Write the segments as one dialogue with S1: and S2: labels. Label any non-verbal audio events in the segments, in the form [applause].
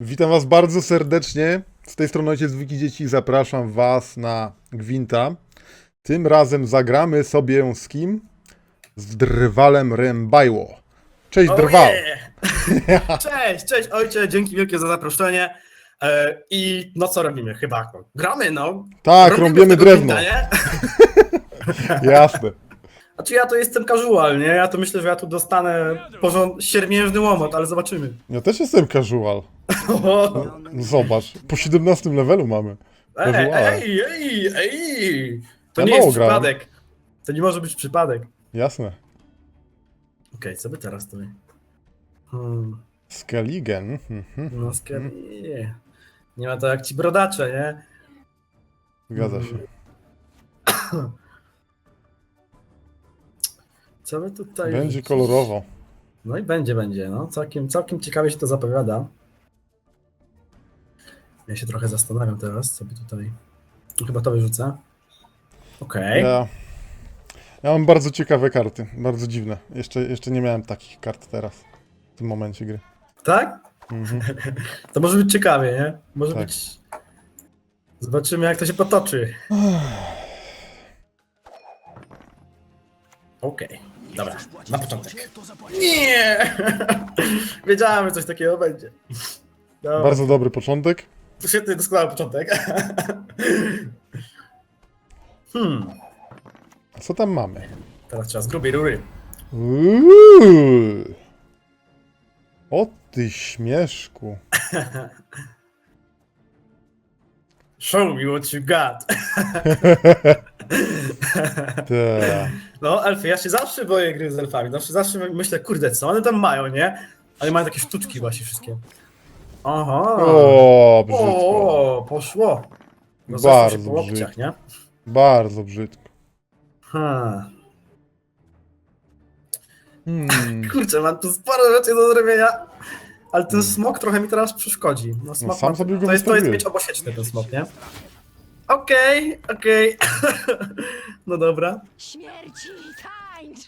S1: Witam Was bardzo serdecznie. Z tej strony Ojciec Wiki Dzieci. Zapraszam Was na Gwinta. Tym razem zagramy sobie z kim? Z Drwalem Rembajło. Cześć Drwal.
S2: yeah! [laughs] Cześć, cześć ojcze, dzięki wielkie za zaproszenie. E, I no co robimy? Chyba gramy, no.
S1: Tak,
S2: Robimy tego
S1: drewno.
S2: Gwinta? [laughs]
S1: Jasne.
S2: Znaczy ja to jestem casual, nie? Ja to myślę, że ja tu dostanę porząd... siermiężny łomot, ale zobaczymy.
S1: Ja też jestem casual. Zobacz, po 17 levelu mamy.
S2: Ej,
S1: Casual.
S2: ej, ej, ej! To
S1: Ja
S2: nie
S1: mało
S2: jest
S1: grałem.
S2: przypadek. To nie może być przypadek.
S1: Jasne.
S2: Okej, co by teraz tutaj? Hmm,
S1: Skaligen. Mhm.
S2: no skan... nie. Nie ma to jak ci brodacze, nie?
S1: Zgadza się.
S2: Co by tutaj...
S1: Będzie kolorowo.
S2: No i będzie, będzie. No, całkiem, całkiem ciekawie się to zapowiada. Ja się trochę zastanawiam teraz, co by tutaj. No, Chyba to wyrzucę. Okej.
S1: Ja, ja mam bardzo ciekawe karty. Bardzo dziwne. Jeszcze, jeszcze nie miałem takich kart teraz. W tym momencie gry.
S2: Tak?
S1: Mhm. [laughs]
S2: To może być ciekawie, nie? Może
S1: Tak.
S2: być. Zobaczymy, jak to się potoczy. Okej. Dobra, na początek. Nie! [laughs] Wiedziałem, że coś takiego będzie. Dobra.
S1: Bardzo dobry początek.
S2: Świetny, doskonały początek. [laughs] hmm.
S1: A co tam mamy?
S2: Teraz trzeba z grubej rury.
S1: Uuu. O ty śmieszku. [laughs]
S2: Show me what you got.
S1: Te.
S2: No, elfy, ja się zawsze boję gry z elfami. Zawsze, zawsze myślę, kurde, co one tam mają, nie? Ale mają takie sztuczki właśnie wszystkie. Aha.
S1: O, brzydko.
S2: O, poszło. No,
S1: Bardzo
S2: zawsze się po łokciach,
S1: brzydko.
S2: nie?
S1: Bardzo brzydko. Hmm. [laughs]
S2: Kurczę, mam tu sporo rzeczy do zrobienia. Ale ten smok trochę mi teraz przeszkodzi. No, smok
S1: sam
S2: ma,
S1: sobie go
S2: to, jest, to jest
S1: wystawiłeś.
S2: mieć obosieczny ten smok, nie? Okej, okej. [laughs] no dobra.
S3: Śmierci tańcz!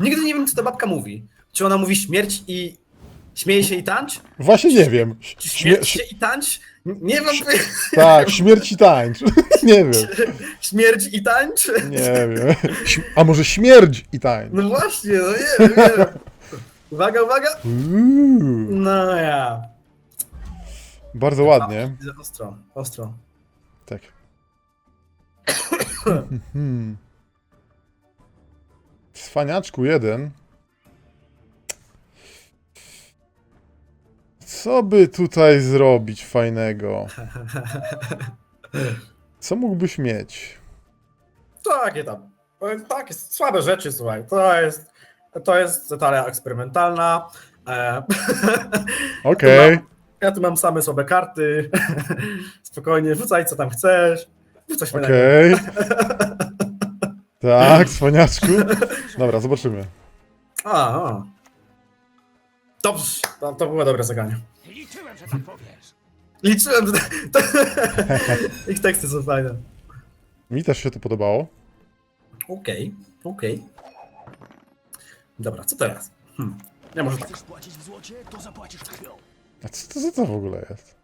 S2: Nigdy nie wiem, co ta babka mówi. Czy ona mówi śmierć i śmieje się i tańcz?
S1: Właśnie nie wiem.
S2: Czy
S1: Śmie-
S2: śmierć się i tańcz? Nie mam
S1: tak, śmierć i tańcz. [laughs] nie wiem.
S2: Śmierć i tańcz?
S1: Nie wiem. Śm- A może śmierć i tańcz?
S2: No właśnie, no nie wiem, nie wiem. Uwaga, uwaga.
S1: Uuu.
S2: No ja.
S1: Bardzo ładnie.
S2: Ostro, ostro.
S1: Tak. [coughs] Cwaniaczku jeden. Co by tutaj zrobić fajnego? [laughs] Co mógłbyś mieć?
S2: Takie tam. Takie słabe rzeczy, słuchaj. To jest, to jest talia eksperymentalna. E, [laughs]
S1: Okej.
S2: ja tu mam same słabe karty. [laughs] Spokojnie, wrzucaj co tam chcesz. Fajnego.
S1: Okej. Tak, cwaniaczku. [laughs] Dobra, zobaczymy.
S2: A, a. Dobrze, to, to było dobre zagranie.
S4: Liczyłem, że tak powiesz.
S2: Liczyłem, że to, [laughs] ich teksty są fajne.
S1: Mi też się to podobało.
S2: Okej, okej. Dobra, co teraz? Hmm. Ja może tak.
S4: Chcesz płacić w złocie, to zapłacisz krwią.
S1: A co to za to w ogóle jest?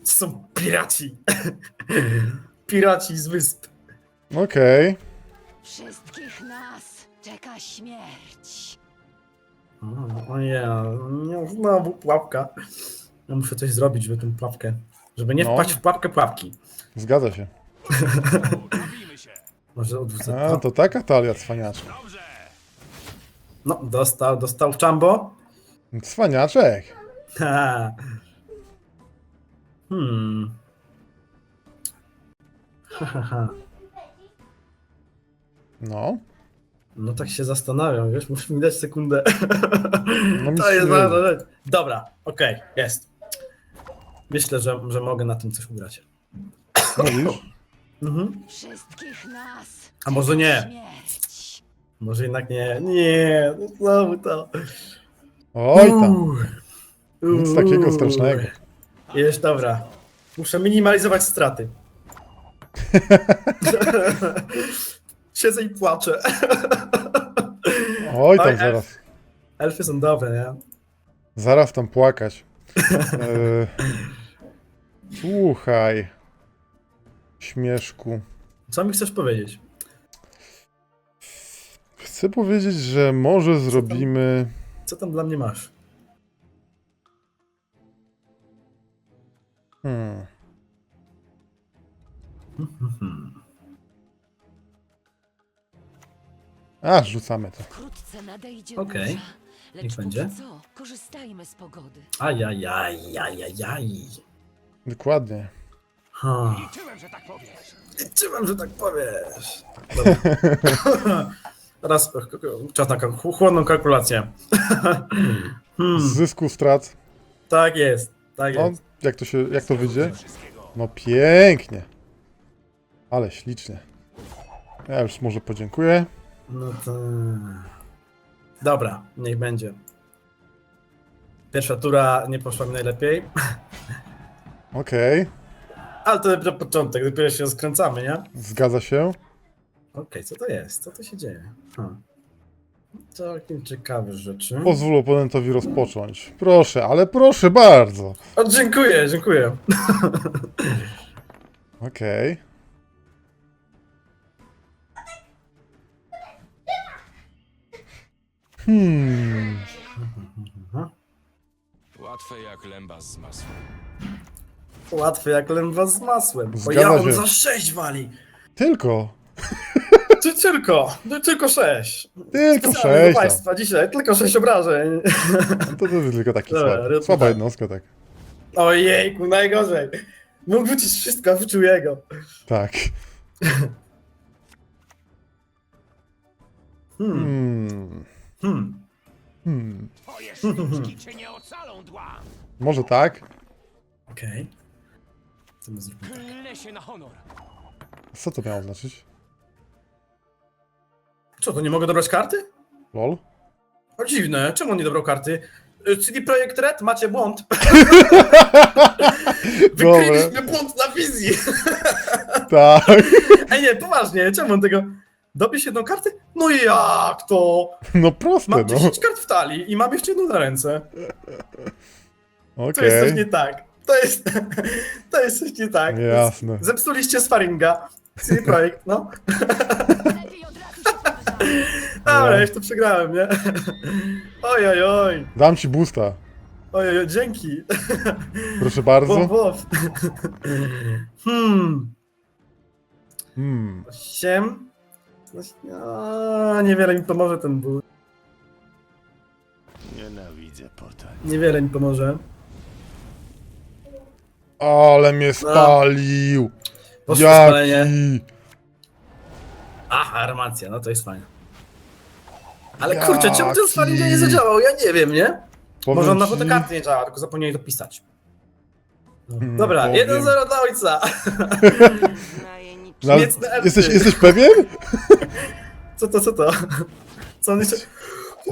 S2: To są piraci. [laughs] piraci z wysp.
S1: Okej.
S3: Wszystkich nas czeka śmierć.
S2: O, O nie, nie, znowu pułapka. Ja muszę coś zrobić, żeby tę pułapkę. Żeby nie
S1: No.
S2: wpaść w pułapkę pułapki.
S1: Zgadza się.
S4: Bawimy [laughs] się.
S2: Może odwrócę.
S1: A, to taka talia cwaniaczka.
S4: Dobrze.
S2: No, dostał, dostał w czambo.
S1: Cwaniaczek.
S2: Ha. [laughs] Hmm. Ha, ha, ha.
S1: No.
S2: No tak się zastanawiam, wiesz, muszę mi dać sekundę.
S1: No mi [laughs]
S2: to jest rzecz. Dobra, okej, jest. Myślę, że, że mogę na tym coś ugrać.
S1: Mówisz?
S2: Mhm.
S3: Wszystkich nas
S2: A może nie?
S3: śmierć.
S2: Może jednak nie. Nie, no znowu to.
S1: Oj tam.
S2: Uuu.
S1: Nic
S2: Uuu.
S1: takiego strasznego.
S2: Jest dobra. Muszę minimalizować straty. [laughs] Siedzę i płaczę.
S1: Oj tam
S2: Oj,
S1: zaraz.
S2: Elfy są dobre, nie?
S1: Zaraz tam płakać. E, słuchaj. Śmieszku.
S2: Co mi chcesz powiedzieć?
S1: Chcę powiedzieć, że może zrobimy.
S2: Co tam dla mnie masz?
S1: Hmm. A, rzucamy to.
S3: Wkrótce nadejdzie
S2: Okej.
S3: burza. Lecz
S2: Niech
S3: póki
S2: będzie.
S3: co, korzystajmy z pogody.
S2: Ajajaj, ajajaj.
S1: Dokładnie.
S2: Ha.
S4: Liczyłem, że tak powiesz.
S2: Liczyłem, że tak powiesz. Dobra. Teraz k- k- czas na chłodną kalkulację. [laughs] hmm,
S1: Z zysku strat.
S2: tak jest, tak
S1: No,
S2: jest.
S1: jak to się, jak to wyjdzie?
S4: Wszystkiego.
S1: No pięknie. Ale ślicznie. Ja już może podziękuję.
S2: No to... Dobra, niech będzie. Pierwsza tura nie poszła mi najlepiej, [laughs]
S1: Okej,
S2: ale to dopiero początek, dopiero się skręcamy, nie?
S1: zgadza się.
S2: Okej, co to jest? Co to się dzieje? Hmm. Całkiem ciekawe rzeczy.
S1: Pozwól oponentowi rozpocząć. Proszę, ale proszę bardzo.
S2: O, dziękuję, dziękuję. [laughs]
S1: Okej. Hmm.
S5: Łatwe jak lęba z masłem.
S2: Łatwy jak lęwa z masłem. Bo
S1: Zgadza
S2: ja on
S1: się.
S2: za 6 wali.
S1: Tylko. [laughs]
S2: Ty tylko, ty tylko 6.
S1: Tylko
S2: Dla
S1: sześć tam.
S2: Państwa dzisiaj, tylko 6 obrażeń.
S1: To, to jest tylko taki
S2: Dobra,
S1: słaby. Słaba
S2: tak.
S1: jednostka, tak.
S2: Ojejku, najgorzej. Mógł wrócić wszystko, a wyczuł jego.
S1: Tak. [laughs]
S2: Hmm,
S1: Hmm.
S2: Hmm.
S1: Hmm.
S4: Twoje sztuczki cię nie ocalą, dła.
S1: Może tak?
S2: Okej. Co my zrobimy?
S4: Klę się na honor.
S1: Co to miało znaczyć?
S2: Co, to nie mogę dobrać karty?
S1: Lol?
S2: O dziwne, czemu on nie dobrał karty? Y, CD Projekt Red, macie błąd. [laughs] Wykryliśmy błąd na wizji.
S1: Tak.
S2: Ej nie, poważnie, czemu on tego... Dobierz jedną kartę? No jak to?
S1: No proste,
S2: Mam
S1: no.
S2: 10 kart w talii i mam jeszcze jedną na ręce. Okej. Tak. [laughs] To jest coś nie tak. To jest, to jest coś nie tak.
S1: Jasne.
S2: Zepsuliście sparinga. Czyli projekt, no. [laughs]
S3: no. Lepiej.
S2: Dobra, już to przegrałem, nie? Oj, oj, oj.
S1: Dam ci busta.
S2: Oj, oj, dzięki.
S1: Proszę bardzo.
S2: wow. Hmm.
S1: Hmm.
S2: 8, Właśnie, a, niewiele mi pomoże ten ból.
S5: Nienawidzę potań.
S2: Niewiele mi pomoże.
S1: Ale mnie spalił!
S2: Poszło spalenie.
S1: Jaki!
S2: Aha, armacja, no to jest fajne. Ale kurczę, czemu ten Jaki? spalenie nie zadziałał? Ja nie wiem, nie?
S1: Powiem
S2: Może on na
S1: ci-
S2: fotokarty nie działa, tylko zapomnieli dopisać. No.
S1: Hmm,
S2: Dobra, 1-0 dla ojca. [laughs] [laughs]
S1: No, ale
S2: elfy.
S1: jesteś, jesteś pewien?
S2: Co to, co to? Co on jeszcze...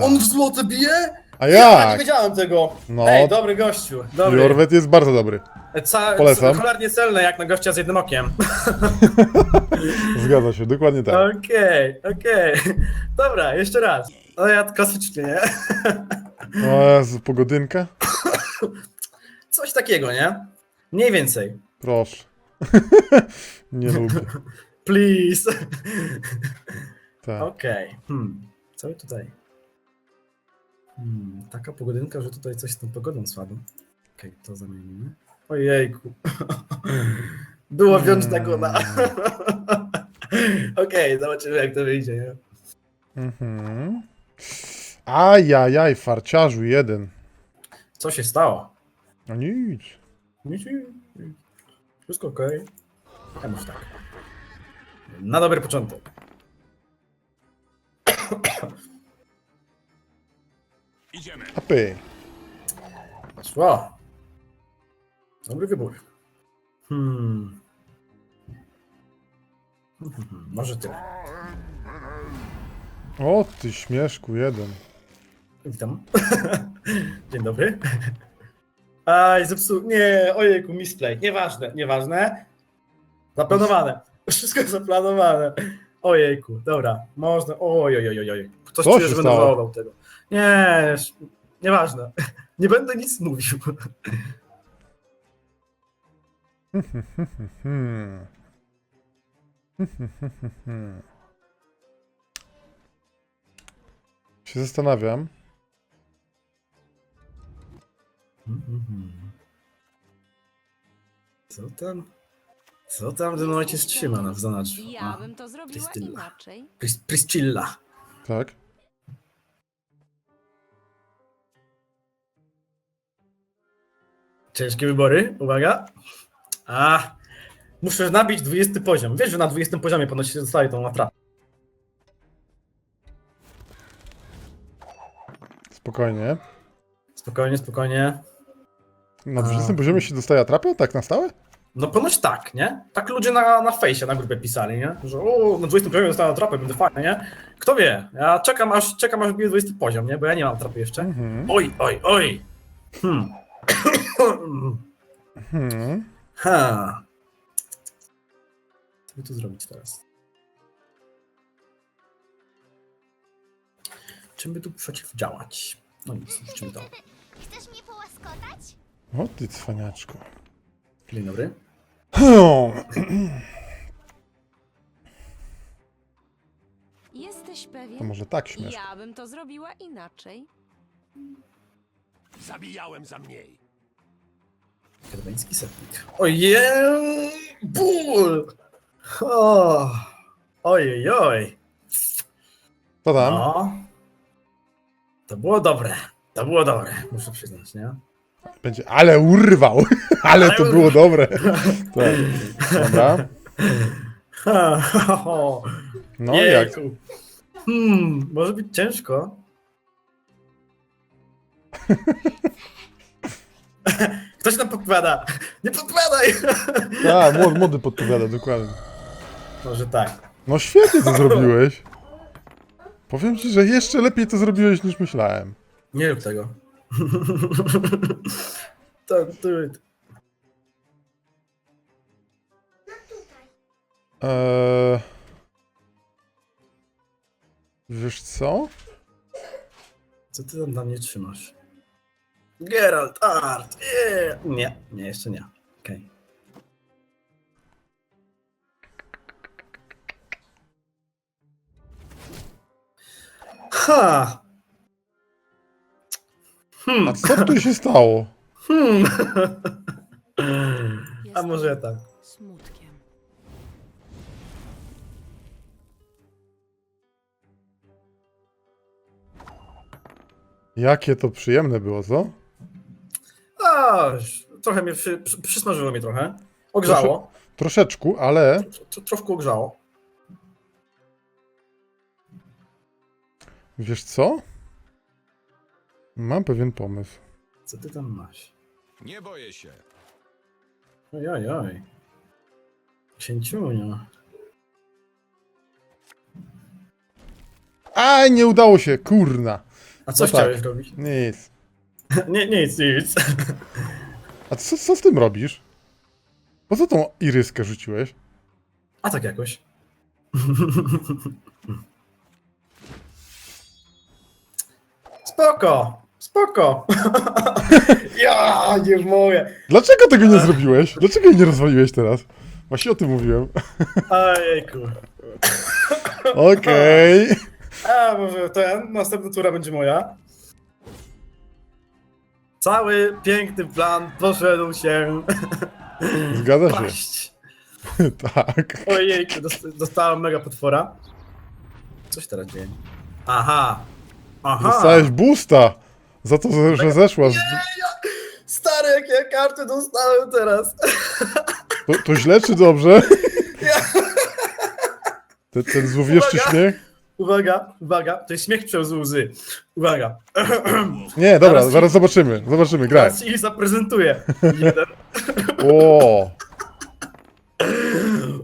S2: On w złote bije?
S1: A
S2: Ja nie
S1: jak?
S2: wiedziałem tego.
S1: No.
S2: Ej, dobry gościu, dobry.
S1: Jorwet jest bardzo dobry.
S2: Ca-
S1: Polecam.
S2: Cholernie celne jak na gościa z jednym okiem. [laughs]
S1: Zgadza się, dokładnie tak.
S2: Okej, okej. Dobra, jeszcze raz. No ja klasycznie, nie?
S1: O Jezu, pogodynka?
S2: Coś takiego, nie? Mniej więcej.
S1: Proszę. [laughs] Nie lubię. [laughs]
S2: Please.
S1: Tak.
S2: Okej. Hmm. Co tutaj? Hmm. Taka pogodynka, że tutaj coś z tą pogodą słabo. Okej, to zamienimy. Ojejku. [laughs] Było wziąć na gona. [laughs] Okej, zobaczymy jak to wyjdzie, nie?
S1: Mhm. Ajajaj, farciarzu jeden.
S2: Co się stało?
S1: No nic.
S2: Nic, nic. Wszystko okej. Ja może tak. Na dobry początek.
S4: Idziemy.
S1: Apy.
S2: Poszło. Dobry wybór. Hmm. Może tyle.
S1: O ty śmieszku jeden.
S2: Witam. [laughs] Dzień dobry. Aj, zepsuł. Nie, ojejku, misplay. Nieważne, nieważne. Zaplanowane. Wszystko zaplanowane. Ojejku, dobra. Można. Oj, oj, oj, oj. Ktoś
S1: Co
S2: czuje,
S1: się
S2: że będę tego. Nie, nieważne. [laughs] Nie będę nic mówił.
S1: Hmm. [laughs] Hmm. Się zastanawiam.
S2: Co tam? Co tam ten ojciec trzyma na zanadrzu?
S3: Ja bym to zrobiła
S2: Priscilla.
S3: inaczej.
S2: Pris- Priscilla.
S1: Tak.
S2: Ciężkie wybory, uwaga. A, muszę nabić 20 poziom. Wiesz, że na 20 poziomie ponoć się dostaje tą atrapę.
S1: Spokojnie.
S2: Spokojnie, spokojnie.
S1: Na
S2: A.
S1: 20 poziomie się dostaje atrapę? Tak na stałe?
S2: No ponoć tak, nie? Tak ludzie na, na fejsie, na grupie pisali, nie? Że o, na 20 poziomie dostałem atrapę, będę fajny, nie? Kto wie? Ja czekam aż, czekam aż bije 20 poziom, nie? Bo ja nie mam atrapy jeszcze.
S1: Mhm.
S2: Oj, oj, oj! Hmm.
S1: Hmm.
S2: ha. Co by tu zrobić teraz? Czym by tu przeciwdziałać? No nic, czym to?
S6: Chcesz mnie połaskotać?
S1: O ty cwaniaczku.
S2: Dzień dobry.
S1: Hmm.
S3: Jesteś pewien?
S1: To może tak śmiesz.
S3: Ja bym to zrobiła inaczej.
S4: Zabijałem za mniej.
S2: Kerbeński setnik. Ojej! Ból! O! Ojej, oj!
S1: Co tam?
S2: No. To było dobre. To było dobre, muszę przyznać, nie?
S1: Będzie, ale urwał! [laughs] ale to było dobre. [laughs] Tak. Dobra.
S2: Ha, ha.
S1: No jak?
S2: Jejku. Hmm, może być ciężko. [laughs] Ktoś nam podpowiada. Nie podpowiadaj!
S1: A, młody, młody podpowiada, dokładnie.
S2: Może tak.
S1: No świetnie to zrobiłeś. Powiem ci, że jeszcze lepiej to zrobiłeś niż myślałem.
S2: Nie rób tego. Don't [laughs] do it.
S1: Eee... Wiesz co?
S2: Co ty tam na mnie trzymasz? Geralt, Art, yeah. Nie, nie, jeszcze nie. Okej. Ha! Hmm,
S1: A co tu się stało?
S2: hmm. A może tak.
S3: Smutkiem.
S1: Jakie to przyjemne było, co?
S2: A, trochę mnie przy, przy, przysmażyło mnie trochę. Ogrzało.
S1: Troszeczku, ale
S2: Tro, troszkę ogrzało.
S1: wiesz co? Mam pewien pomysł.
S2: Co ty tam masz?
S5: Nie boję się.
S2: Oj, oj, oj. Księciunio.
S1: Aj, nie udało się, kurna.
S2: A co
S1: No tak.
S2: chciałeś robić?
S1: Nic. [laughs]
S2: nie, nic, nic.
S1: A co, co z tym robisz? Po co tą iryskę rzuciłeś?
S2: A tak jakoś. [laughs] Spoko, spoko. [laughs] ja nie mogę.
S1: Dlaczego tego nie zrobiłeś? Dlaczego jej nie rozwaliłeś teraz? Właśnie o tym mówiłem.
S2: Ojejku.
S1: Okej.
S2: A może ten, następna tura będzie moja. Cały piękny plan poszedł się
S1: Zgadza się.
S2: paść. [laughs]
S1: tak.
S2: Ojejku, dost- dostałem mega potwora. Coś teraz dzieje. Aha. Aha.
S1: Dostałeś boosta za to, że- że zeszła. z-
S2: Stary, jakie ja karty dostałem teraz.
S1: To, to źle czy dobrze? Ten, ten złowieszczy
S2: Uwaga.
S1: śmiech?
S2: Uwaga, uwaga, to jest śmiech przez łzy. Uwaga. [clears throat]
S1: Nie, dobra,
S2: Zaraz-
S1: zaraz zobaczymy. Zobaczymy, graj.
S2: Teraz ci zaprezentuję. Jeden.
S1: O,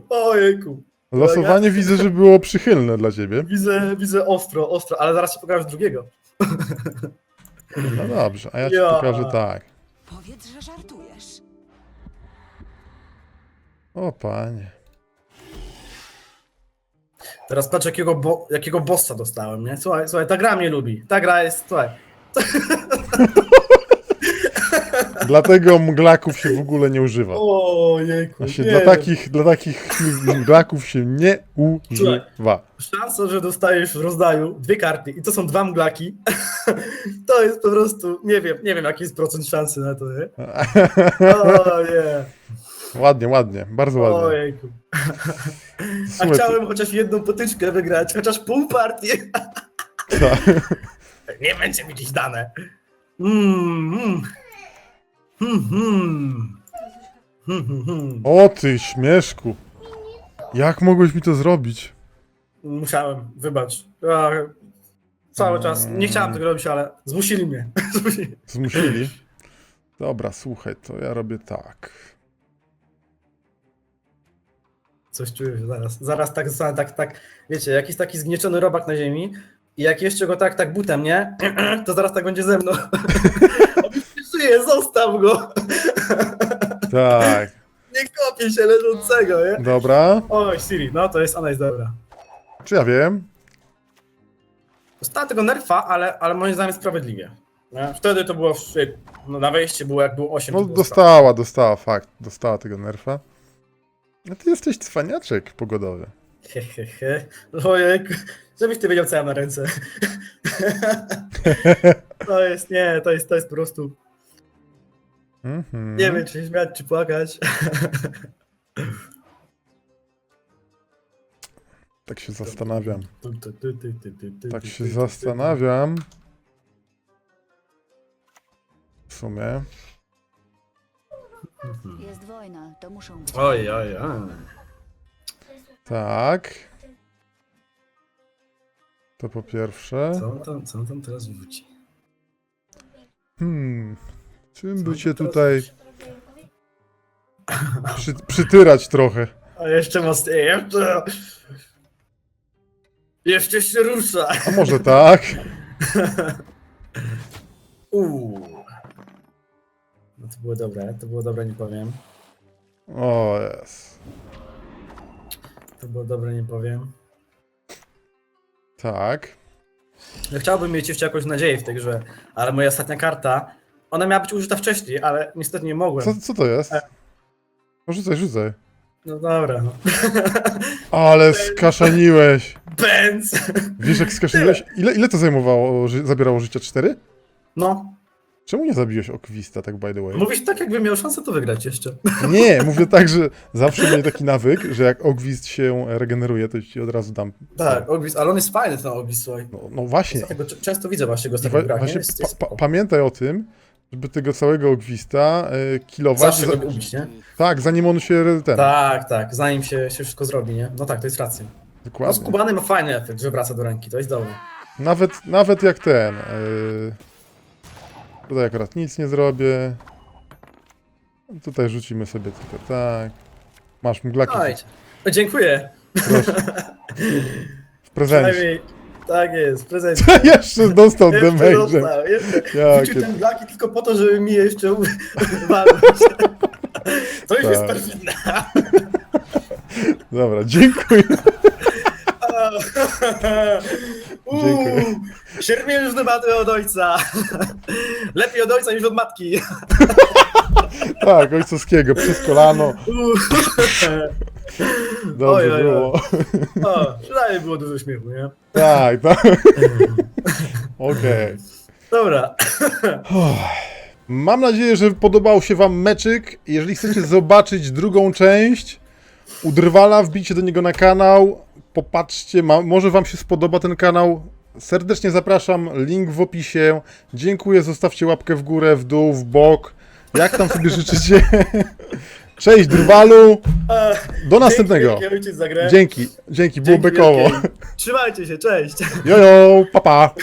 S1: [laughs]
S2: Ojejku.
S1: losowanie widzę, że było przychylne dla ciebie.
S2: Widzę, widzę ostro, ostro, ale zaraz ci pokażę drugiego. [laughs]
S1: No dobrze, a ja ci
S2: Ja.
S1: pokażę tak.
S3: Powiedz, że żartujesz.
S1: O panie.
S2: Teraz patrz, jakiego, bo, jakiego bossa dostałem, nie? Słuchaj, słuchaj, ta gra mnie lubi. Ta gra jest, słuchaj. [laughs]
S1: Dlatego mglaków się w ogóle nie używa.
S2: O, jejku.
S1: Właśnie
S2: nie
S1: dla
S2: wiem.
S1: takich, dla takich mglaków się nie używa.
S2: Szansa, że dostajesz w rozdaju dwie karty i to są dwa mglaki, [laughs] to jest po prostu, nie wiem, nie wiem jaki jest procent szansy na to, nie? O nie,
S1: Ładnie, ładnie, bardzo ładnie.
S2: ojejku. A
S1: Słuchaj,
S2: chciałem chociaż jedną potyczkę wygrać, chociaż pół partii.
S1: to- [laughs]
S2: Nie będzie mi dziś dane. Mm, mm. Hmm, hmm. Hmm, hmm, hmm.
S1: O ty śmieszku. Jak mogłeś mi to zrobić?
S2: Musiałem, wybacz. Cały czas, nie chciałem tego robić, ale zmusili mnie. [laughs] Zmusili.
S1: Zmusili? Dobra, słuchaj, to ja robię tak.
S2: Coś czuję, że zaraz, zaraz tak tak, tak, wiecie, jakiś taki zgnieczony robak na ziemi i jak jeszcze go tak, tak butem, nie? [clears throat] To zaraz tak będzie ze mną. On już nie żyje, zostaw go!
S1: Tak, [laughs]
S2: Nie kopię się leżącego, nie?
S1: dobra.
S2: Oj, Siri, no to jest, ona jest dobra.
S1: Czy ja wiem?
S2: Dostała tego nerfa, ale, ale moim zdaniem sprawiedliwie. Nie? Wtedy to było, w, no na wejście było jak było 8.
S1: No dostała, dostała, fakt. Dostała tego nerfa. A ty jesteś cwaniaczek pogodowy.
S2: He, he, he. Ojej, żebyś ty wiedział co ja na ręce. [laughs] To jest, nie, to jest, to jest po prostu,
S1: Mhm.
S2: nie wiem czy się śmiać, czy płakać.
S1: Tak się zastanawiam. Tak się zastanawiam. W sumie.
S7: Jest wojna, to muszą być.
S2: Oj, oj, oj.
S1: Tak. To po pierwsze.
S2: Co on tam, co on tam teraz wrzuci?
S1: Hmm. Czym by cię tutaj przy, przytyrać trochę?
S2: A jeszcze mocniej, jeszcze... Jeszcze się rusza.
S1: A może tak? [laughs]
S2: Uuu. No to było dobre, to było dobre, nie powiem.
S1: O jest.
S2: To było dobre, nie powiem.
S1: Tak.
S2: No, chciałbym mieć jeszcze jakąś nadzieję w tej grze, ale moja ostatnia karta, ona miała być użyta wcześniej, ale niestety nie mogłem.
S1: Co, co to jest? No rzucaj, rzucaj.
S2: No dobra, no. [laughs]
S1: Ale skaszaniłeś.
S2: Benz!
S1: Wiesz jak skaszaniłeś? Ile, ile to zajmowało, ży- zabierało życia? Cztery?
S2: No,
S1: Czemu nie zabiłeś Okwista, tak by the way?
S2: mówisz tak, jakbym miał szansę to wygrać jeszcze. [laughs]
S1: Nie, mówię tak, że zawsze mieli taki nawyk, że jak Ogwist się regeneruje, to ci od razu dam.
S2: Tak, Ogwis, ale on jest fajny ten Ogwis, słuchaj.
S1: No, no właśnie.
S2: Często widzę właśnie go z
S1: wa- właśnie
S2: Jest,
S1: pa, pa,
S2: spoko.
S1: pamiętaj o tym, żeby tego całego Ogwista y, kilować.
S2: Zawsze
S1: za-
S2: go nie?
S1: tak, zanim on się ten.
S2: Tak, tak, zanim się, się wszystko zrobi, nie? No tak, to jest racja. No
S1: Dokładnie.
S2: skubany ma fajny efekt, że wraca do ręki, to jest dobre.
S1: Nawet, nawet jak ten. Yy... Tutaj akurat nic nie zrobię. Tutaj rzucimy sobie tylko tak. Masz mglaki
S2: dziękuję. [laughs]
S1: W prezencie.
S2: Przynajmniej tak jest, w prezencie. [laughs]
S1: Jeszcze dostał
S2: jeszcze.
S1: Jakie-
S2: ten blaki tylko po to, żeby mi jeszcze u- [laughs] walnąć. [laughs] To już jest
S1: Tak.
S2: perfidne.
S1: Dobra, dziękuję.
S2: Uuu, Siermiężny baty od ojca. Lepiej od ojca niż od matki.
S1: Tak, ojcowskiego, przez kolano. Dobrze
S2: oj, oj.
S1: było.
S2: O, przynajmniej było dużo śmiechu, nie?
S1: Tak, tak. [laughs] Okej.
S2: Dobra.
S1: Mam nadzieję, że podobał się wam meczyk. Jeżeli chcecie zobaczyć drugą część Udrwala, wbijcie do niego na kanał. Popatrzcie, ma, może wam się spodoba ten kanał. Serdecznie zapraszam, link w opisie. Dziękuję, zostawcie łapkę w górę, w dół, w bok. Jak tam sobie życzycie. Cześć Drwalu. Do następnego.
S2: Dzięki, za grę.
S1: Dzięki, dzięki, było
S2: Dzięki
S1: bekowo.
S2: wielkie. Trzymajcie się, cześć.
S1: Jojo, papa. Pa.